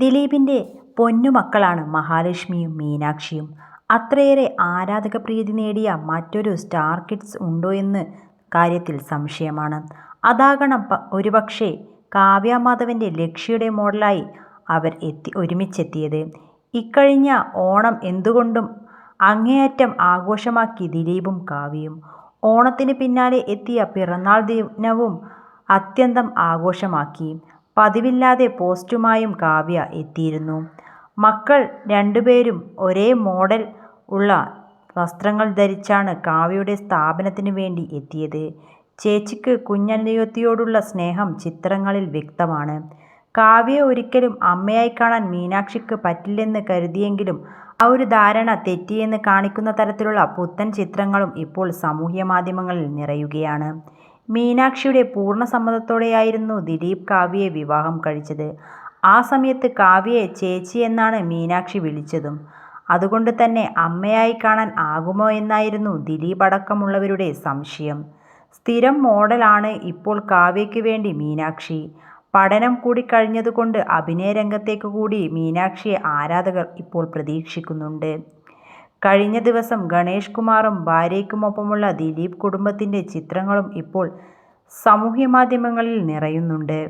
ദിലീപിന്റെ പൊന്നുമക്കളാണ് മഹാലക്ഷ്മിയും മീനാക്ഷിയും. അത്രയേറെ ആരാധക പ്രീതി നേടിയ മറ്റൊരു സ്റ്റാർ കിഡ്സ് ഉണ്ടോ എന്ന് കാര്യത്തിൽ സംശയമാണ്. അതാകണം ഒരുപക്ഷേ കാവ്യ മാധവന്റെ ലക്ഷ്യയുടെ മോഡലായി അവർ എത്തി ഒരുമിച്ചെത്തിയത്. ഇക്കഴിഞ്ഞ ഓണം എന്തുകൊണ്ടും അങ്ങേയറ്റം ആഘോഷമാക്കി ദിലീപും കാവ്യയും. ഓണത്തിന് പിന്നാലെ എത്തിയ പിറന്നാൾ ദിനവും അത്യന്തം ആഘോഷമാക്കി. പതിവില്ലാത്ത പോസ്റ്റുമായും കാവ്യ എത്തിയിരുന്നു. മക്കൾ രണ്ടുപേരും ഒരേ മോഡൽ ഉള്ള വസ്ത്രങ്ങൾ ധരിച്ചാണ് കാവ്യയുടെ സ്ഥാപനത്തിന് വേണ്ടി എത്തിയത്. ചേച്ചിക്ക് കുഞ്ഞനിയത്തിയോടുള്ള സ്നേഹം ചിത്രങ്ങളിൽ വ്യക്തമാണ്. കാവ്യയെ ഒരിക്കലും അമ്മയായി കാണാൻ മീനാക്ഷിക്ക് പറ്റില്ലെന്ന് കരുതിയെങ്കിലും ആ ഒരു ധാരണ തെറ്റിയെന്ന് കാണിക്കുന്ന തരത്തിലുള്ള പുത്തൻ ചിത്രങ്ങളും ഇപ്പോൾ സാമൂഹ്യ മാധ്യമങ്ങളിൽ നിറയുകയാണ്. മീനാക്ഷിയുടെ പൂർണ സമ്മതത്തോടെയായിരുന്നു ദിലീപ് കാവ്യയെ വിവാഹം കഴിച്ചത്. ആ സമയത്ത് കാവ്യയെ ചേച്ചി എന്നാണ് മീനാക്ഷി വിളിച്ചതും. അതുകൊണ്ട് തന്നെ അമ്മയായി കാണാൻ ആകുമോ എന്നായിരുന്നു ദിലീപ് അടക്കമുള്ളവരുടെ സംശയം. സ്ഥിരം മോഡലാണ് ഇപ്പോൾ കാവ്യയ്ക്ക് വേണ്ടി മീനാക്ഷി. പഠനം കൂടി കഴിഞ്ഞതുകൊണ്ട് അഭിനയ രംഗത്തേക്ക് കൂടി മീനാക്ഷിയെ ആരാധകർ ഇപ്പോൾ പ്രതീക്ഷിക്കുന്നുണ്ട്. കഴിഞ്ഞ ദിവസം ഗണേഷ് കുമാറും ഭാര്യയ്ക്കുമൊപ്പമുള്ള ദിലീപ് കുടുംബത്തിന്റെ ചിത്രങ്ങളും ഇപ്പോൾ സാമൂഹ്യ മാധ്യമങ്ങളിൽ നിറയുന്നുണ്ട്.